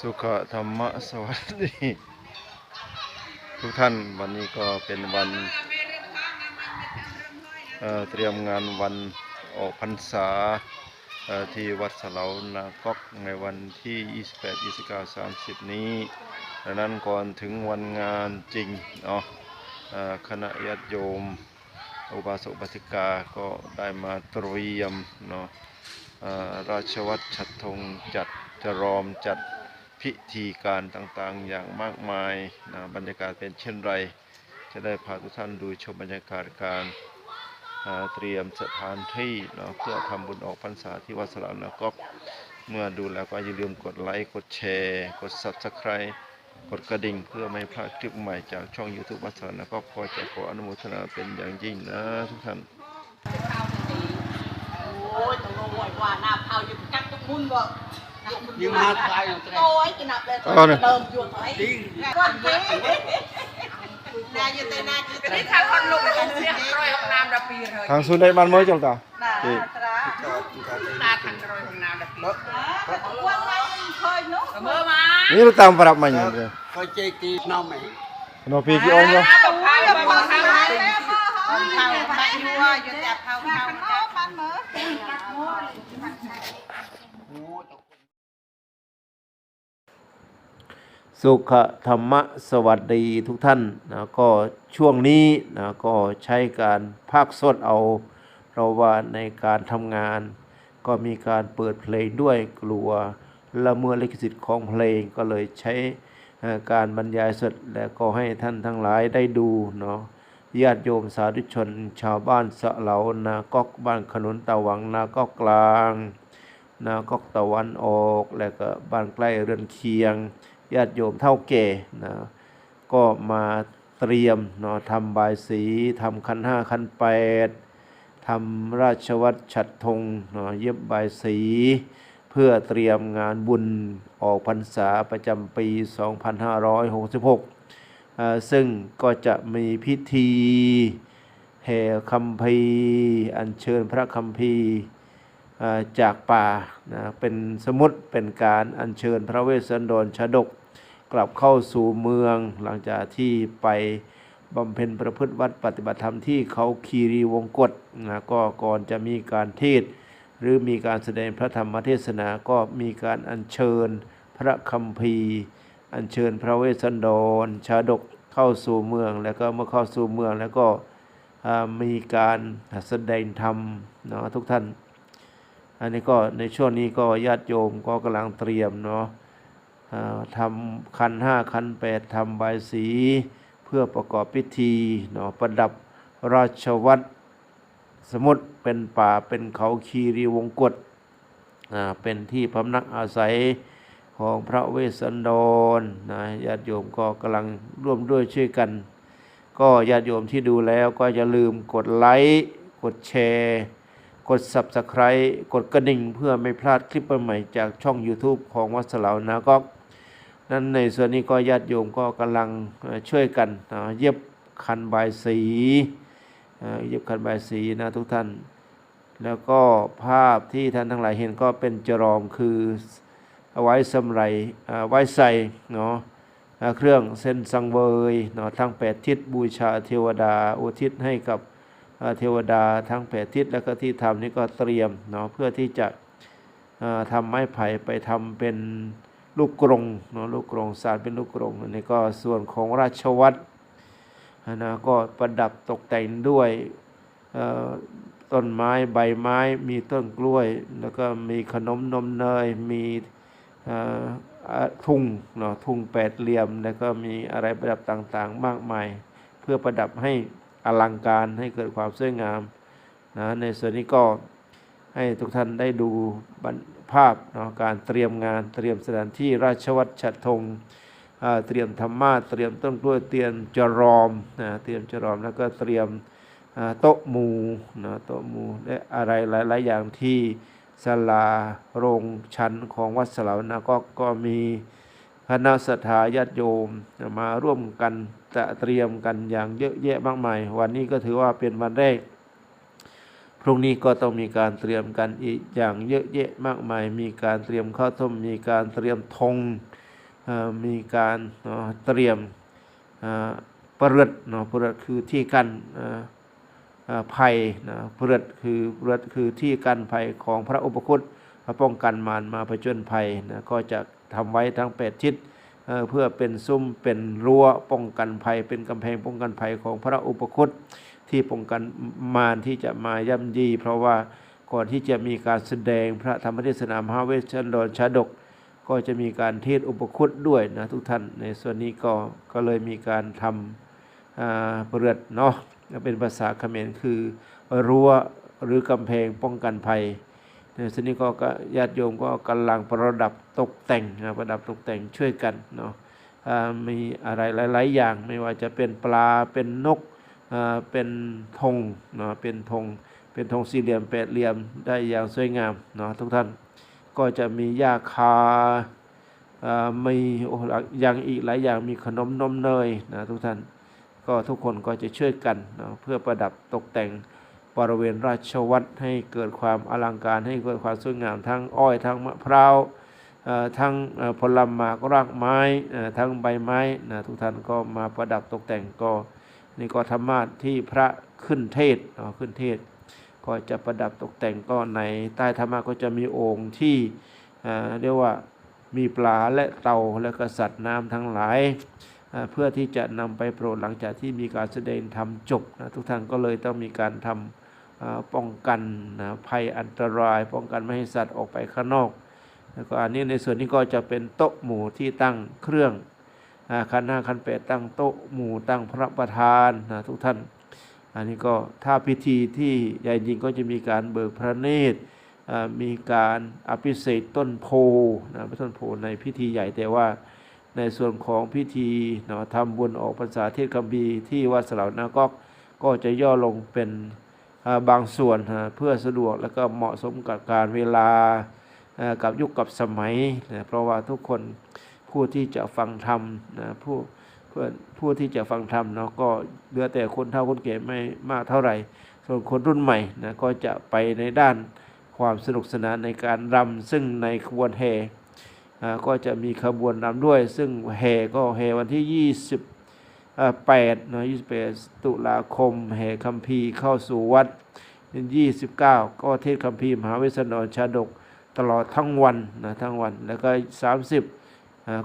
สุขธรรมะสวัสดี ทุกท่านวันนี้ก็เป็นวันเอ่อเตรียมงานวันออกพรรษาเอ่อที่วัดสะเหลานาก๊อกในวันที่ 28 29 30 นี้ดังนั้นก่อนถึงวันงานจริงเนาะเอ่อคณะญาติโยม อุบาสกอุบาสิกาก็ได้มาเตรียมเนาะเอ่อราชวัตรฉัดธงจัดจรอมจัด พิธีการต่างๆ อย่างมากมายนะบรรยากาศเป็นเช่นไร จะได้พาทุกท่านดูชมบรรยากาศการเตรียมสถานที่เนาะเพื่อทำบุญออกพรรษาที่วัดสลามนะก็เมื่อดูแล้วก็อย่าลืมกดไลค์กดแชร์ กด Subscribe กดกระดิ่งเพื่อไม่พลาดคลิปใหม่จากช่อง YouTube วัดสลามนะก็ขอจะขออนุโมทนาเป็นอย่างยิ่งนะทุกท่านโอ้ยต้องรวยกว่าหน้าเผาอยู่กันบ่ Nhưng mà hai thay là cái โอ้ยกินนับเลยเอาเนี่ยเริ่มยวดไว้ đi ก้อนเก๋นาอยู่แต่นาจิตนี่ถ้าคนลงกันเสียร้อยห้องน้ำระปีเลยทางสุนัยมันเมื่อจังตานาตราตาทางร้อยห้องน้ำระปีแต่ก ว้างไว้เคยเนาะเมื่อมานี่เราตามปรับมาอย่างเดียว coi chơi tí nó mày โนปีกี่องค์เนาะบอกพาไปบอ สุขธรรมะสวัสดีทุกท่านนะก็ช่วงนี้นะก็ใช้การภาคสดเอาเพราะว่าในการทำงาน ก็มีการเปิดเพลงด้วยกลัวละเมิดลิขสิทธิ์ของเพลงก็เลยใช้การบรรยายสดและก็ให้ท่านทั้งหลายได้ดูเนาะญาติโยมสาธุชน ชาวบ้านสะเหลานาก๊อกบ้านขนุนตะวังนาก๊อกกลาง นาก๊อกตะวันออก และก็บ้านใกล้เรือนเคียง ญาติโยมเท่าแก่นะก็มาเตรียมเนาะทำบายสีทำคันห้าคันแปดทำราชวัตรฉัดธงเนาะเย็บบายสี เพื่อเตรียมงานบุญออกพรรษาประจำปี 2566อ่าซึ่งก็จะมีพิธีแห่คัมภีอัญเชิญพระคัมภีอ่าจากป่านะเป็นสมุดเป็นการอัญเชิญพระเวสสันดรชาดก กลับเข้าสู่เมืองหลังจากที่ไปบำเพ็ญประพฤติวัดปฏิบัติธรรมที่เขาคีรีวงกฏนะก็ก่อนจะมีการเทศ หรือมีการแสดงพระธรรมเทศนาก็มีการอัญเชิญพระคัมภีร์ อัญเชิญพระเวสสันดร ชาดกเข้าสู่เมือง แล้วก็เมื่อเข้าสู่เมืองแล้วก็มีการแสดงธรรมเนาะทุกท่าน อันนี้ก็ในช่วงนี้ก็ญาติโยมก็กำลังเตรียมเนาะ ทำคันห้าคันแปดทำใบายสี เพื่อประกอบพิธีเนาะประดับราชวัตรสมุดเป็นป่าเป็นเขาคีรีวงกฏอ่าเป็นที่พำนักอาศัยของพระเวสสันดรนะญาติโยมก็กำลังร่วมด้วยช่วยกัน ก็ญาติโยมที่ดูแล้วก็อย่าลืมกดไลค์กดแชร์ กด Subscribe กดกระดิ่งเพื่อไม่พลาดคลิปใหม่จากช่อง YouTube ของวัดสลาวนาก็ นั้นในส่วนนี้ก็ญาติโยมก็กำลังช่วยกันเย็บคันบายสีเย็บคันบายสีนะทุกท่าน แล้วก็ภาพที่ท่านทั้งหลายเห็นก็เป็นจรอมคือเอาไว้สำไรไว้ใส่เนาะเครื่องเส้นสังเวยเนาะทั้งแปดทิศบูชาเทวดาอุทิศให้กับเทวดาทั้งแปดทิศแล้วก็ที่ทำนี่ก็เตรียมเนาะเพื่อที่จะทำไม้ไผ่ไปทำเป็น ลูกกรงเนาะลูกกรงสารเป็นลูกกรงอันนี้ก็ส่วนของราชวัตรนะก็ประดับตกแต่งด้วยต้นไม้ใบไม้มีต้นกล้วย แล้วก็มีขนมนมเนยมีทุ่งเนาะทุ่งแปดเหลี่ยม แล้วก็มีอะไรประดับต่างๆ มากมาย เพื่อประดับให้อลังการให้เกิดความสวยงามนะในส่วนนี้ก็ให้ทุกท่านได้ดูบัน ภาพเนาะการเตรียมงานเตรียมสถานที่ราชวัตรฉัดธงเตรียมธรรมาเตรียมต้นกล้วยเตรียมจรอมนะเตรียมจรอมแล้วก็เตรียมโต๊ะหมูนะโต๊ะหมูและอะไรหลาย ๆ อย่างที่ศาลาโรงชั้นของวัดสลาวนะก็ก็มีคณะศรัทธาญาติโยมมาร่วมกันจะเตรียมกันอย่างเยอะแยะมากมาย วันนี้ก็ถือว่าเป็นวันแรก พรุ่งนี้ก็ต้องมีการเตรียมกันอีกอย่างเยอะแยะมากมาย มีการเตรียมข้าวต้ม มีการเตรียมธงมีการเตรียมเประเริดเนาะประเริดคือที่กันภัยนะประเริดคือประเริดคือที่กันภัยของพระอุปคุตมาป้องกันมารมาผจญภัยนะก็จะทำไว้ทั้งแปดทิศเอ่อเพื่อเป็นซุ้มเป็นรั้วป้องกันภัย เป็นกำแพงป้องกันภัยของพระอุปคุต ที่ป้องกันมารที่จะมาย่ำยี เพราะว่าก่อนที่จะมีการแสดงพระธรรมเทศนามหาเวชชันดรชาดก ก็จะมีการเทศอุปคุตด้วยนะทุกท่านในส่วนนี้ก็ก็เลยมีการทำอ่าเปลือดเนาะเป็นภาษาเขมรคือรั้วหรือกำแพงป้องกันภัยในส่วนนี้ก็ญาติโยมก็กำลังประดับตกแต่งนะประดับตกแต่งช่วยกันเนาะมีอะไรหลาย ๆ อย่างไม่ว่าจะเป็นปลาเป็นนก เป็นธงเนาะเป็นธงเป็นธงสี่เหลี่ยมแปดเหลี่ยมได้อย่างสวยงามเนาะทุกท่านก็จะมีหญ้าคาอ่อมีโอ้ยอย่างอีกหลายอย่างมีขนมนมเนยนะทุกท่านก็ทุกคนก็จะช่วยกันนะเพื่อประดับตกแต่งบริเวณราชวัตรให้เกิดความอลังการให้เกิดความสวยงามทั้งอ้อยทั้งมะพร้าวอ่อทั้งผลไม้รากไม้อ่อทั้งใบไม้นะทุกท่านก็มาประดับตกแต่งก็ นี่ก็ธรรมาสที่พระขึ้นเทศน์เนาะขึ้นเทศ ก็จะประดับตกแต่งก็ในใต้ธรรมะก็จะมีองค์ที่เรียกว่ามีปลาและเต่าและกษัตริย์น้ำทั้งหลายเพื่อที่จะนำไปโปรดหลังจากที่มีการแสดงธรรมจบนะทุกท่านก็เลยต้องมีการทำป้องกันนะภัยอันตราย ป้องกันไม่ให้สัตว์ออกไปข้างนอก แล้วก็อันนี้ในส่วนนี้ก็จะเป็นโต๊ะหมู่ที่ตั้งเครื่อง คันห้าคันแปดตั้งโต๊ะหมู่ตั้งพระประธานนะทุกท่าน อันนี้ก็ถ้าพิธีที่ใหญ่จริงก็จะมีการเบิกพระเนตรมีการอภิเษกต้นโพนะต้นโพในพิธีใหญ่แต่ว่าในส่วนของพิธีเนาะทำบุญออกพรรษาเทศคัมภีที่วัดสลาวนากอกก็จะย่อลงเป็นบางส่วนเพื่อสะดวกแล้วก็เหมาะสมกับการเวลากับยุคกับสมัย เพราะว่าทุกคน ผู้ที่จะฟังธรรมนะผู้เพื่อนผู้ที่จะฟังธรรมเนาะก็เหลือแต่คนเฒ่าคนแก่ไม่มากเท่าไหร่ ส่วนคนรุ่นใหม่นะก็จะไปในด้านความสนุกสนานในการรำซึ่งในขบวนแห่ก็จะมีขบวนรำด้วย ซึ่งแห่ก็แห่วันที่ 28เนาะ28 ตุลาคม แห่คัมภีร์เข้าสู่วัด 29 ก็เทศคัมภีร์มหาวสสันรชาดกตลอดทั้งวันนะทั้งวันแล้วก็ 30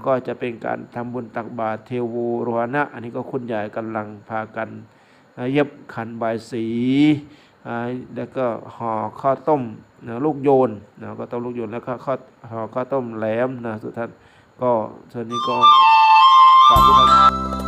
ก็จะเป็นการทำบุญตักบาตรเทวูโรหนะ อันนี้ก็คุณใหญ่กำลังพากันเย็บขันใบสี แล้วก็ห่อข้าวต้มนะลูกโยนนะก็ต้องลูกโยนแล้วก็ข้าวห่อข้าวต้มแหลมนะสุดท่านก็เชิญนี้ก็ฝากทุกท่าน